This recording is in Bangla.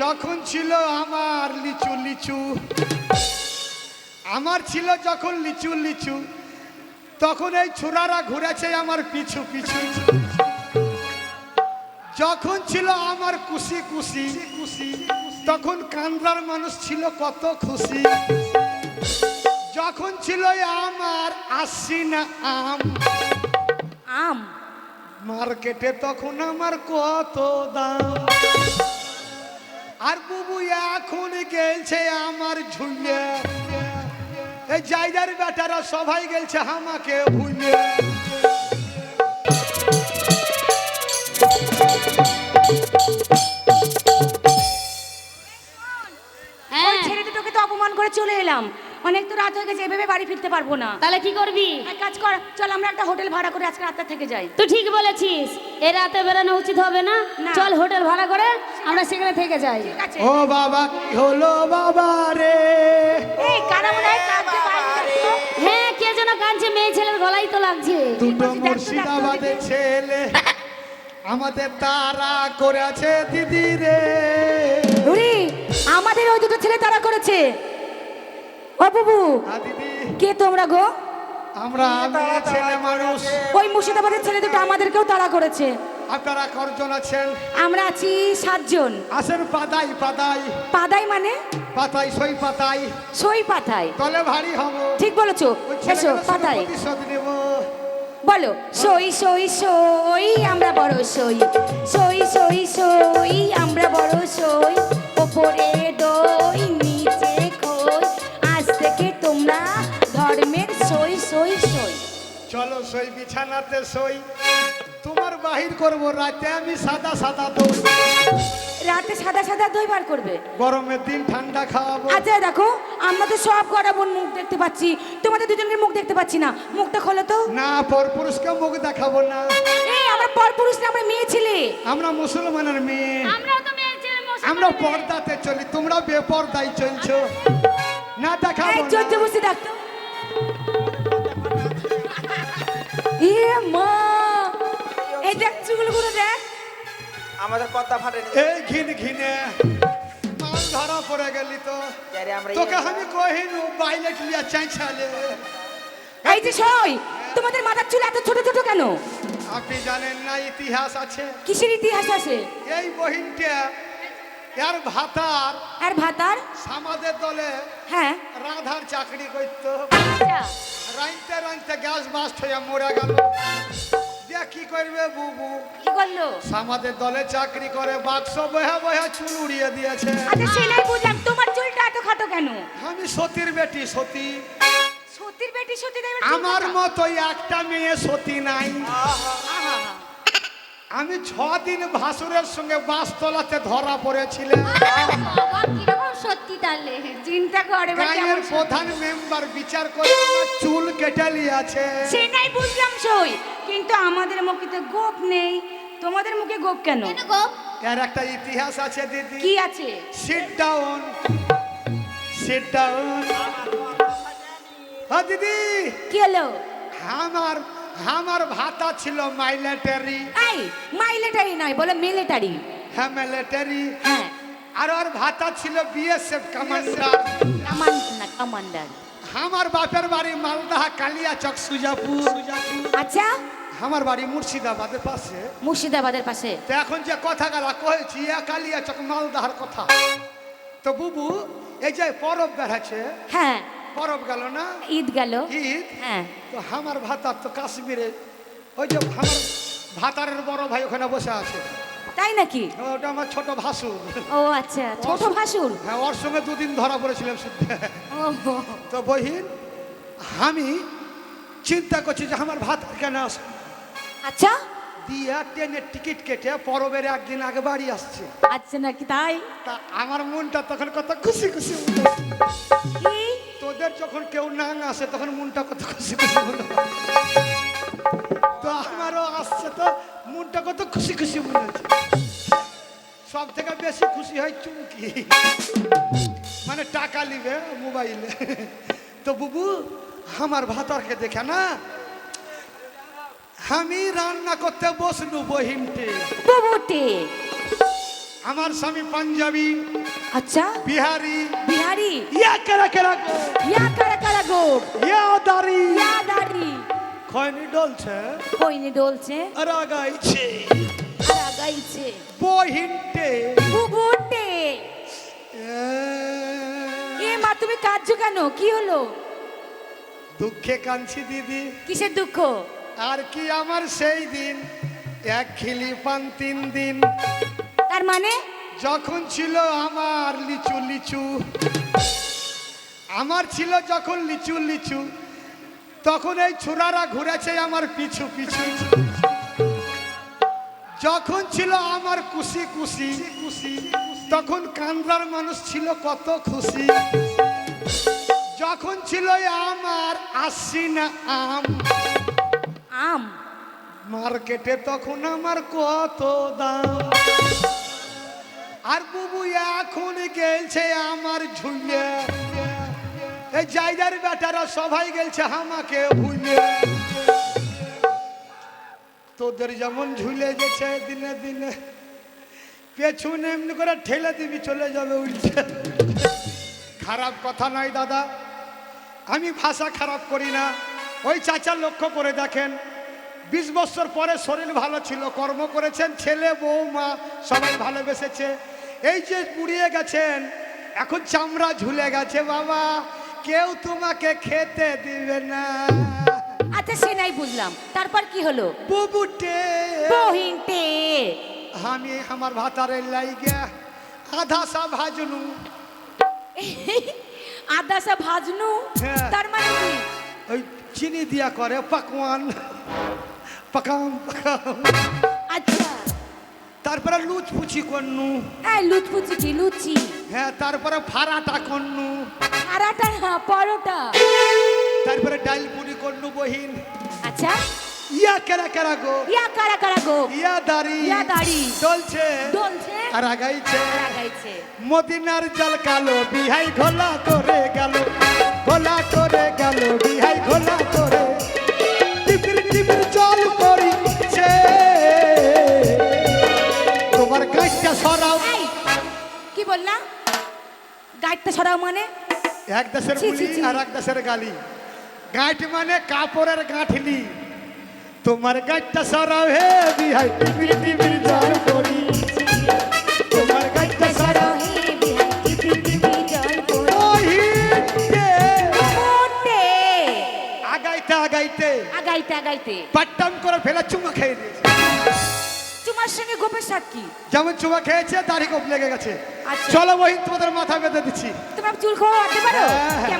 যখন ছিল আমার লিচু লিচু আমার ছিল যখন লিচু লিচু তখন এই ছোড়ারা ঘুরেছে আমার পিছু পিছু। যখন ছিল আমার খুশি খুশি খুশি তখন কান্দার মানুষ ছিল কত খুশি। যখন ছিল আমার আসি না আম আম। মার্কেটে তখন আমার কত দাম। আর বুবু এখন গেলছে আমার ঝুলে এই জায়গার বেটারা সবাই গেলছে আমাকে ভুলে হ্যাঁ। ছেলে তো অপমান করে চলে এলাম। অনেক তো রাত হয়ে গেছে এভাবে বাড়ি ফিরতে পারব না। তাহলে কি করবি? এক কাজ কর চল আমরা একটা হোটেল ভাড়া করে আজকে রাতটা থেকে যাই। তুই ঠিক বলেছিস এ রাতে বেরোনো উচিত হবে না। চল হোটেল ভাড়া করে আমরা সেখানে থেকে যাই। ও বাবা কি হলো বাবা রে? এই কারা মনে হয় কাঁদছে হ্যাঁ কে যেন কাঁদছে মেয়ে ছেলের গলাই তো লাগছে। দুটো মুর্শিদাবাদের ছেলে। আমাদের তারা করেছে দিদি রে। আমাদের ওই দুটো ছেলে তারা করেছে। ও বুবু কে তোমরা গো? আমরা ছেলে মানুষ। ওই মুর্শিদাবাদের ছেলে দুটো আমাদেরকেও তাড়া করেছে। আপনারা কজন আছেন? আমরা আছি সাতজন। আসেন পাতাই পাতাই। পাদাই মানে? পাতাই সই পাতাই। সই পাতায় তলে ভারী হব। ঠিক বলেছ। এসো পাতায় বলো সই সই সই আমরা বড় সই। সই সই সই আমরা বড় সই। ওপরে চলো সই বিছানাতে সই। তোমার বাহির করব রাতে আমি সাদা সাদা দই। রাতে সাদা সাদা দই বার করবে? গরমের দিন ঠান্ডা খাওয়াবো। আচ্ছা দেখো আমরা তো সব কটা বোন মুখ দেখতে পাচ্ছি। তোমাদের দুজনের মুখ দেখতে পাচ্ছি না। মুখটা খোলো তো। না পর পুরুষকে মুখ দেখাবো না। এই আমরা পরপুরুষ না আমরা মেয়ে ছেলে। আমরা মুসলমানের মেয়ে। আমরাও তো মেয়ে ছেলে আমরা পর্দাতে চলি তোমরা বেপর্দায় চলছো। না দেখাবো। চোদ্দ বসে দেখতো ইয়ে মা এই দেখ চুলগুলো দেখ। আমাদের কথা ফাটেনি এই ঘিন ঘিনে মাল ধরা পড়ে গেলি তো। তোকে আমি কহিনু বাইলেট লিয়া চাইছালে। এই যে সই তোমাদের মাথার চুল এত ছোট ছোট কেন? আপনি জানেন না ইতিহাস আছে। কিসের ইতিহাস আছে? এই বহিনটা এর ভাতার আর ভাতার? সমাজের দলে হ্যাঁ। রাধার চাকরি করতো। আচ্ছা। রাইতে রাইতে গ্যাস বাস্ট হয়ে মরে গেল। দিয়ে কি করবে বুবু? কি করল? সমাজের দলে চাকরি করে বাক্স বহে বহে চুল উড়িয়ে দিয়েছে। আচ্ছা সেলাই বুঝলাম। তোমার চুলটা এত খাটো কেন? আমি সতীর বেটি সতী। সতীর বেটি সতী আমার মতোই একটা মেয়ে সতী নাই। আমি ছ দিন ভাসুরের সঙ্গে বাস তলাতে ধরা পড়েছিলাম। সত্যি তাহলে? চিন্তা করে এবার গাঁয়ের প্রধান মেম্বার বিচার করে চুল কেটে নিয়েছে। সেটাই বুঝলাম সই। কিন্তু আমাদের মুখে তো গোপ নেই। তোমাদের মুখে গোপ কেন? এর একটা ইতিহাস আছে দিদি। কি আছে? সিট ডাউন সিট ডাউন হ্যাঁ দিদি! কি হলো? আমার আমার ভাতা ছিল মাইলেটারি এই মাইলেটারি নয় বলে মিলিটারি হ্যাঁ মিলিটারি হ্যাঁ। আর ওর ভাতা ছিল বিএসএফ কমান্ডার কমান্ডার আমার বাপের বাড়ি মালদাহ কালিয়াচক সুজাপুর। সুজাপুর আচ্ছা। আমার বাড়ি মুর্শিদাবাদের পাশে। মুর্শিদাবাদের পাশে। তো এখন যে কথা গলা কয়েছি কালিয়াচক মালদাহার কথা। তো বুবু এই যে পরব বেড়াচ্ছে হ্যাঁ। পরব গেল না? ঈদ গেল। ঈদ? হ্যাঁ। তো আমার ভাতার তো কাশ্মীরে। ওই যে আমার ভাতারের বড় ভাই ওখানে বসে আছে। তাই নাকি? ওটা আমার ছোট ভাসুর। ও আচ্ছা। ছোট ভাসুর? হ্যাঁ ওর সঙ্গে দুদিন ধরা পড়েছিলাম তো বহিন আমি চিন্তা করছি যে আমার ভাত কেন আস আচ্ছা। দিয়া ট্রেনের টিকিট কেটে পরবের একদিন আগে বাড়ি আসছে। আচ্ছা নাকি তাই? তা আমার মনটা তখন কত খুশি খুশি আসে তখন মনটা কত খুশি খুশি হলো। তো আমারও আসছে তো মনটা কত খুশি খুশি মনে হচ্ছে। সব থেকে বেশি খুশি হয় চুমকি। মানে টাকা নিবে মোবাইলে। তো বুবু আমার ভাতারকে দেখে না? আমি রান্না করতে বসলু বুবুটি। আমার স্বামী পাঞ্জাবি আচ্ছা। বিহারি বিহারি ইয়া কেরা কেরা গো ইয়া কারা কারা গোর ইয়া দাড়ি ইয়া দাড়ি খয়নি ডলছে কইনি ডলছে রাগাইছে আর আগাইছে বহিনটে এ মা তুমি কাঁদছো কেন কি হলো দুঃখে কাঁদছি দিদি কিসের দুঃখ আর কি আমার সেই দিন এক খিলি পান তিন দিন তার মানে যখন ছিল আমার লিচু লিচু আমার ছিল যখন লিচু লিচু তখন এই ছোড়ারা ঘুরেছে আমার পিছু পিছু। যখন ছিল আমার খুশি খুশি খুশি তখন কান্দার মানুষ ছিল কত খুশি। যখন ছিল আমার আসি না আম আম। মার্কেটে তখন আমার কত দাম। আর বুবু এখন গেলছে আমার ঝুলে এই জায়গার বেটারা সবাই গেলছে আমাকে ভুলে তোদের যেমন ঝুলে গেছে দিনে দিনে, পেছনে এমনি করে ঠেলে দিবি, চলে যাবে উঠছে খারাপ কথা নয় দাদা, আমি ভাষা খারাপ করি না। ওই চাচা লক্ষ্য করে দেখেন, বিশ বছর পরে শরীর ভালো ছিল, কর্ম করেছেন, ছেলে বউ মা সবাই ভালোবেসেছে। এই যে পুড়িয়ে গেছেন। এখন চামড়া ঝুলে গেছে বাবা। কেউ তোমাকে খেতে দিবে না। আচ্ছা সে নাই বুঝলাম। তারপর কি হলো? বুবুটে। বহিনটে। আমি আমার ভাতারে লাইগে। আধা সা ভাজনু। আদা সা ভাজনু? হ্যাঁ। তার মানে কি? ওই চিনি দিয়া করে পাকওয়ান। পাকাম পাকাম। তারপরে লুচপুচি করনু এই লুচপুচি কি লুচি? হ্যাঁ তারপরে ফারাটা করনু আরাটা না পরোটা। তারপরে ডাইল পুরি করনু বহিন। আচ্ছা। ইয়া কেরা কেরা গো? ইয়া কারা কারা গো? ইয়া দাড়ি। ইয়া দাড়ি। চলছে ডলছে আর আগাইছে। লাগাইছে মদিনার জল কালো বিহাই ঘোলা করে গেল। বললা গাইডটা সরাও মানে। এক দেশের বুলি আর এক দেশের গালি। গাঁট মানে কাপড়ের গাঁঠলি তোমার গাঁটটা সরাও হে বিহাই টিপির টিপির জল করি। তোমার গাঁটটা সরাও আগাইতে আগাইতে। আগাইতে আগাইতে। পাট্টাম করে ফেলে চুমা খেয়ে দিয়েছে। তোমার সঙ্গে গোপের সাথ কি যেমন চুমা খেয়েছে তারই গোপ লেগে গেছে আচ্ছা। চলো বহিন তোমাদের মাথা বেঁধে দিচ্ছি তোমরা চুল খাওয়া পারো হ্যাঁ, হ্যাঁ।